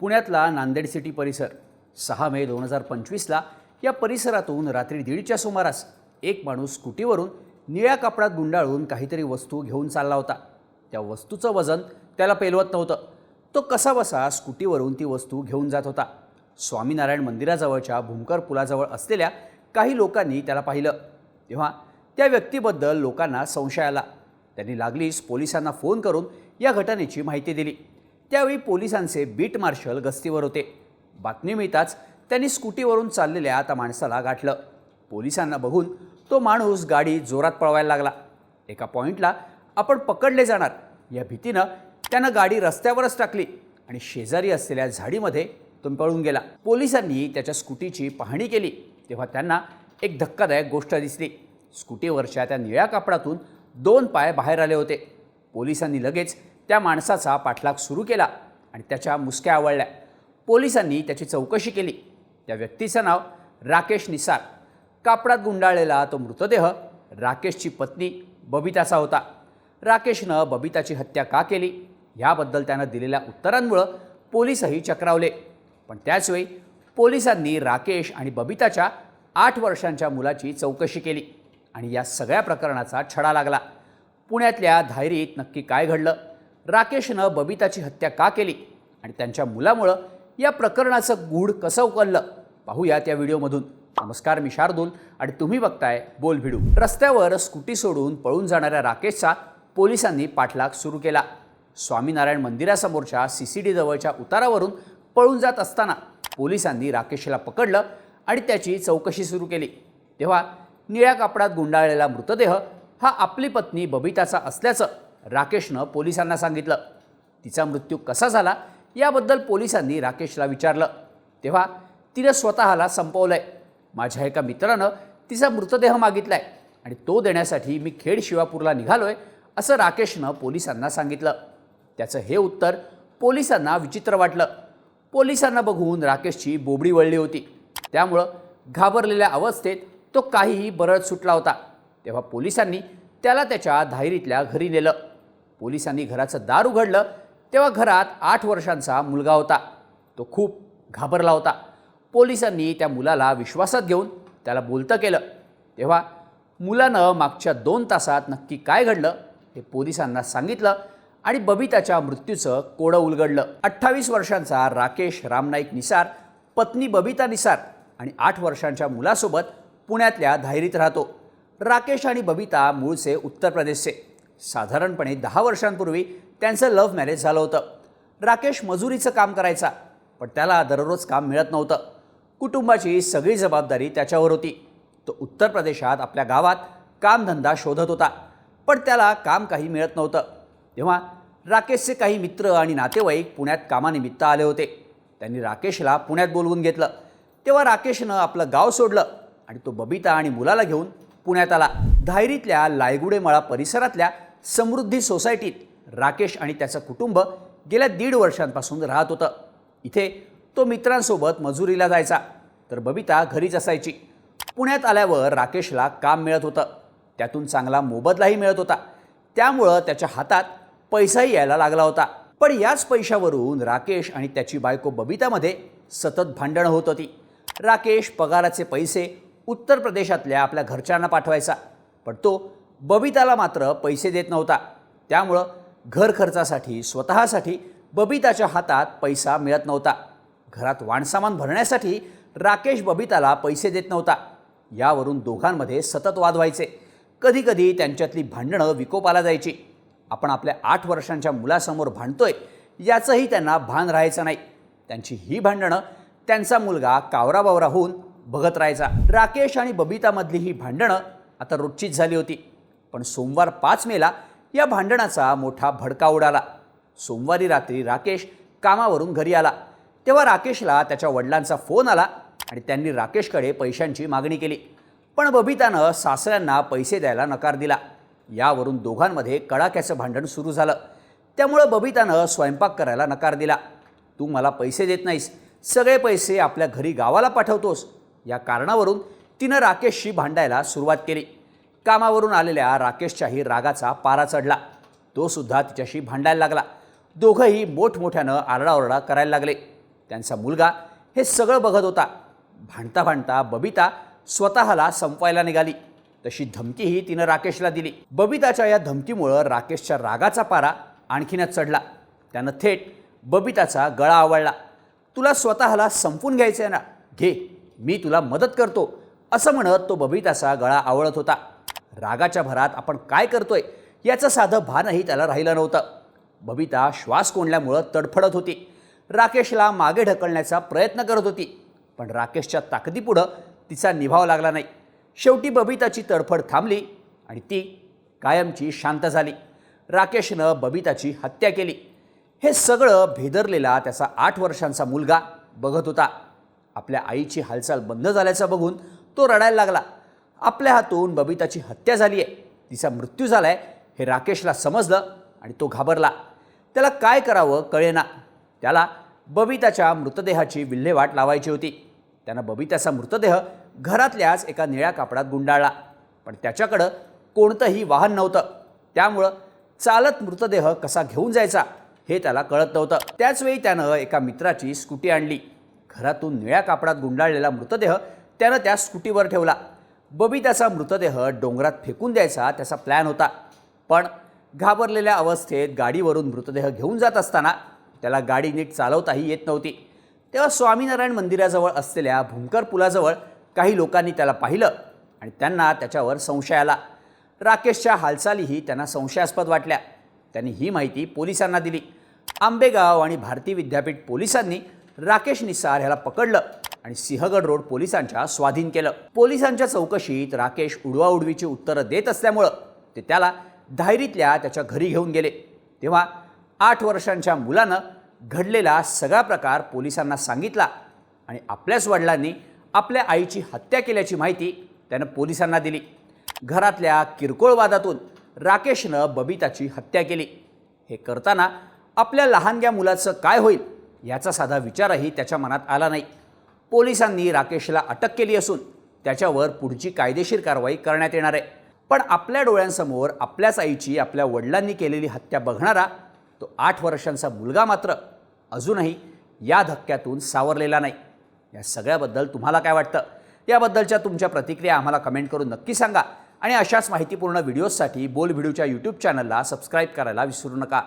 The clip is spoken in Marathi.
पुण्यातला नांदेड सिटी परिसर सहा मे दोन हजार पंचवीसला या परिसरातून रात्री दीडच्या सुमारास एक माणूस स्कूटीवरून निळ्या कापडात गुंडाळून काहीतरी वस्तू घेऊन चालला होता. त्या वस्तूचं वजन त्याला पेलवत नव्हतं. तो कसा बसा स्कूटीवरून ती वस्तू घेऊन जात होता. स्वामीनारायण मंदिराजवळच्या भूमकर पुलाजवळ असलेल्या काही लोकांनी त्याला पाहिलं. तेव्हा त्या व्यक्तीबद्दल लोकांना संशय आला. त्यांनी लागलीच पोलिसांना फोन करून या घटनेची माहिती दिली. त्यावेळी पोलिसांचे बीट मार्शल गस्तीवर होते. बातमी मिळताच त्यांनी स्कूटीवरून चाललेल्या त्या माणसाला गाठलं. पोलिसांना बघून तो माणूस गाडी जोरात पळवायला लागला. एका पॉईंटला आपण पकडले जाणार. या भीतीनं त्यानं गाडी रस्त्यावरच टाकली आणि शेजारी असलेल्या झाडीमध्ये तो पळून गेला. पोलिसांनी त्याच्या स्कूटीची पाहणी केली. तेव्हा त्यांना एक धक्कादायक गोष्ट दिसली. स्कूटीवरच्या त्या निळ्या कापडातून दोन पाय बाहेर आले होते. पोलिसांनी लगेच त्या माणसाचा पाठलाग सुरू केला आणि त्याच्या मुसक्या आवळल्या. पोलिसांनी त्याची चौकशी केली. त्या व्यक्तीचं नाव राकेश निसार. कापडात गुंडाळलेला तो मृतदेह राकेशची पत्नी बबिताचा होता. राकेशनं बबिताची हत्या का केली? याबद्दल त्यानं दिलेल्या उत्तरांमुळं पोलीसही चक्रावले. पण त्याचवेळी पोलिसांनी राकेश आणि बबिताच्या आठ वर्षांच्या मुलाची चौकशी केली आणि या सगळ्या प्रकरणाचा छडा लागला. पुण्यातल्या धायरीत नक्की काय घडलं? राकेशनं बबिताची हत्या का केली? आणि त्यांच्या मुलामुळं या प्रकरणाचं गूढ कसं उकललं? पाहूया त्या व्हिडिओमधून. नमस्कार मी शार्दूल. आणि तुम्ही बघताय बोल भिडू. रस्त्यावर स्कूटी सोडून पळून जाणाऱ्या राकेशचा पोलिसांनी पाठलाग सुरू केला. स्वामीनारायण मंदिरासमोरच्या सी सी डी जवळच्या उतारावरून पळून जात असताना पोलिसांनी राकेशला पकडलं आणि त्याची चौकशी सुरू केली. तेव्हा निळ्या कापडात गुंडाळलेला मृतदेह हा आपली पत्नी बबिताचा असल्याचं राकेशनं पोलिसांना सांगितलं तिचा मृत्यू कसा झाला? याबद्दल पोलिसांनी राकेशला विचारलं. तेव्हा तिनं स्वतःला संपवलंय. माझ्या एका मित्रानं तिचा मृतदेह मागितलाय आणि तो देण्यासाठी मी खेड शिवापूरला निघालोय असं राकेशनं पोलिसांना सांगितलं. त्याचं हे उत्तर पोलिसांना विचित्र वाटलं. पोलिसांना बघून राकेशची बोबडी वळली होती. त्यामुळं घाबरलेल्या अवस्थेत तो काहीही बरड सुटला होता. तेव्हा पोलिसांनी त्याला त्याच्या धायरीतल्या घरी नेलं. पोलिसांनी घराचं दार उघडलं तेव्हा घरात आठ वर्षांचा मुलगा होता. तो खूप घाबरला होता. पोलिसांनी त्या मुलाला विश्वासात घेऊन त्याला बोलतं केलं. तेव्हा मुलानं मागच्या दोन तासात नक्की काय घडलं हे पोलिसांना सांगितलं आणि बबिताच्या मृत्यूचं कोडं उलगडलं. अठ्ठावीस वर्षांचा राकेश रामनाईक निसार पत्नी बबिता निसार आणि आठ वर्षांच्या मुलासोबत पुण्यातल्या धायरीत राहतो. राकेश आणि बबिता मूळचे उत्तर प्रदेशचे. साधारणपणे दहा वर्षांपूर्वी त्यांचं लव्ह मॅरेज झालं होतं. राकेश मजुरीचं काम करायचा पण त्याला दररोज काम मिळत नव्हतं. कुटुंबाची सगळी जबाबदारी त्याच्यावर होती. तो उत्तर प्रदेशात आपल्या गावात कामधंदा शोधत होता पण त्याला काम काही मिळत नव्हतं. तेव्हा राकेशचे काही मित्र आणि नातेवाईक पुण्यात कामानिमित्त आले होते. त्यांनी राकेशला पुण्यात बोलवून घेतलं. तेव्हा राकेशनं आपलं गाव सोडलं आणि तो बबिता आणि मुलाला घेऊन पुण्यात आला. धायरीतल्या लायगुडेमळा परिसरातल्या समृद्धी सोसायटीत राकेश आणि त्याचं कुटुंब गेल्या दीड वर्षांपासून राहत होतं. इथे तो मित्रांसोबत मजुरीला जायचा. तर बबिता घरीच असायची. पुण्यात आल्यावर राकेशला काम मिळत होतं. त्यातून चांगला मोबदलाही मिळत होता. त्यामुळं त्याच्या हातात पैसाही यायला लागला होता. पण याच पैशावरून राकेश आणि त्याची बायको बबितामध्ये सतत भांडणं होत होती. राकेश पगाराचे पैसे उत्तर प्रदेशातल्या आपल्या घरच्यांना पाठवायचा. पण तो बबिताला मात्र पैसे देत नव्हता. त्यामुळं घर खर्चासाठी स्वतःसाठी बबिताच्या हातात पैसा मिळत नव्हता. घरात वाणसामान भरण्यासाठी राकेश बबिताला पैसे देत नव्हता. यावरून दोघांमध्ये सतत वाद व्हायचे. कधीकधी त्यांच्यातली भांडणं विकोपाला जायची. आपण आपल्या आठ वर्षांच्या मुलासमोर भांडतोय याचंही त्यांना भान राहायचं नाही. त्यांची ही भांडणं त्यांचा मुलगा कावराबावरा होऊन बघत राहायचा. राकेश आणि बबितामधली ही भांडणं आता रोजचीच झाली होती. पण सोमवार पाच मेला या भांडणाचा मोठा भडका उडाला. सोमवारी रात्री राकेश कामावरून घरी आला. तेव्हा राकेशला त्याच्या वडिलांचा फोन आला आणि त्यांनी राकेशकडे पैशांची मागणी केली. पण बबितानं सासऱ्यांना पैसे द्यायला नकार दिला. यावरून दोघांमध्ये कडाक्याचं भांडण सुरू झालं. त्यामुळं बबितानं स्वयंपाक करायला नकार दिला. तू मला पैसे देत नाहीस. सगळे पैसे आपल्या घरी गावाला पाठवतोस. या कारणावरून तिनं राकेशशी भांडायला सुरुवात केली. कामावरून आलेल्या राकेशच्याही रागाचा पारा चढला. तो सुद्धा तिच्याशी भांडायला लागला. दोघंही मोठमोठ्यानं आरडाओरडा करायला लागले. त्यांचा मुलगा हे सगळं बघत होता. भांडता भांडता बबिता स्वतःला संपवायला निघाली. तशी धमकीही तिनं राकेशला दिली. बबिताच्या या धमकीमुळं राकेशच्या रागाचा पारा आणखीनच चढला. त्यानं थेट बबिताचा गळा आवळला. तुला स्वतःला संपून घ्यायचं आहे ना. घे मी तुला मदत करतो असं म्हणत तो बबिताचा गळा आवळत होता. रागाच्या भरात आपण काय करतोय याचं साधं भानही त्याला राहिलं नव्हतं. बबिता श्वास कोंडल्यामुळं तडफडत होती. राकेशला मागे ढकलण्याचा प्रयत्न करत होती पण राकेशच्या ताकदीपुढं तिचा निभाव लागला नाही. शेवटी बबिताची तडफड थांबली आणि ती कायमची शांत झाली. राकेशनं बबिताची हत्या केली. हे सगळं भेदरलेला त्याचा आठ वर्षांचा मुलगा बघत होता. आपल्या आईची हालचाल बंद झाल्याचं बघून तो रडायला लागला. आपल्या हातून बबिताची हत्या झाली आहे तिचा मृत्यू झाला आहे हे राकेशला समजलं आणि तो घाबरला. त्याला काय करावं कळेना. त्याला बबिताच्या मृतदेहाची विल्हेवाट लावायची होती. त्यानं बबिताचा मृतदेह घरातल्याच एका निळ्या कापडात गुंडाळला. पण त्याच्याकडं कोणतंही वाहन नव्हतं. त्यामुळं चालत मृतदेह कसा घेऊन जायचा हे त्याला कळत नव्हतं. त्याचवेळी त्यानं एका मित्राची स्कूटी आणली. घरातून निळ्या कापडात गुंडाळलेला मृतदेह त्यानं त्या स्कूटीवर ठेवला. बबिताचा मृतदेह डोंगरात फेकून द्यायचा त्याचा प्लॅन होता. पण घाबरलेल्या अवस्थेत गाडीवरून मृतदेह घेऊन जात असताना त्याला गाडी नीट चालवताही येत नव्हती. तेव्हा स्वामीनारायण मंदिराजवळ असलेल्या भूमकर पुलाजवळ काही लोकांनी त्याला पाहिलं आणि त्यांना त्याच्यावर संशय आला. राकेशच्या हालचालीही त्यांना संशयास्पद वाटल्या. त्यांनी ही माहिती पोलिसांना दिली. आंबेगाव आणि भारती विद्यापीठ पोलिसांनी राकेश निसार ह्याला पकडलं. आणि सिंहगड रोड पोलिसांच्या स्वाधीन केलं. पोलिसांच्या चौकशीत राकेश उडवाउडवीची उत्तरं देत असल्यामुळं ते त्याला धायरीतल्या त्याच्या घरी घेऊन गेले. तेव्हा आठ वर्षांच्या मुलानं घडलेला सगळा प्रकार पोलिसांना सांगितला आणि आपल्याच वडिलांनी आपल्या आईची हत्या केल्याची माहिती त्यानं पोलिसांना दिली. घरातल्या किरकोळ वादातून राकेशनं बबिताची हत्या केली. हे करताना आपल्या लहानग्या मुलाचं काय होईल याचा साधा विचारही त्याच्या मनात आला नाही. पोलिसांनी राकेशला अटक केली असून त्याच्यावर पुढची कायदेशीर कारवाई करण्यात येणार आहे. पण आपल्या डोळ्यांसमोर आपल्याच आईची आपल्या वडिलांनी केलेली हत्या बघणारा तो आठ वर्षांचा मुलगा मात्र अजूनही या धक्क्यातून सावरलेला नाही. या सगळ्याबद्दल तुम्हाला काय वाटतं? याबद्दलच्या तुमच्या प्रतिक्रिया आम्हाला कमेंट करून नक्की सांगा. आणि अशाच माहितीपूर्ण व्हिडिओजसाठी बोल व्हिडिओच्या यूट्यूब चॅनलला सबस्क्राईब करायला विसरू नका.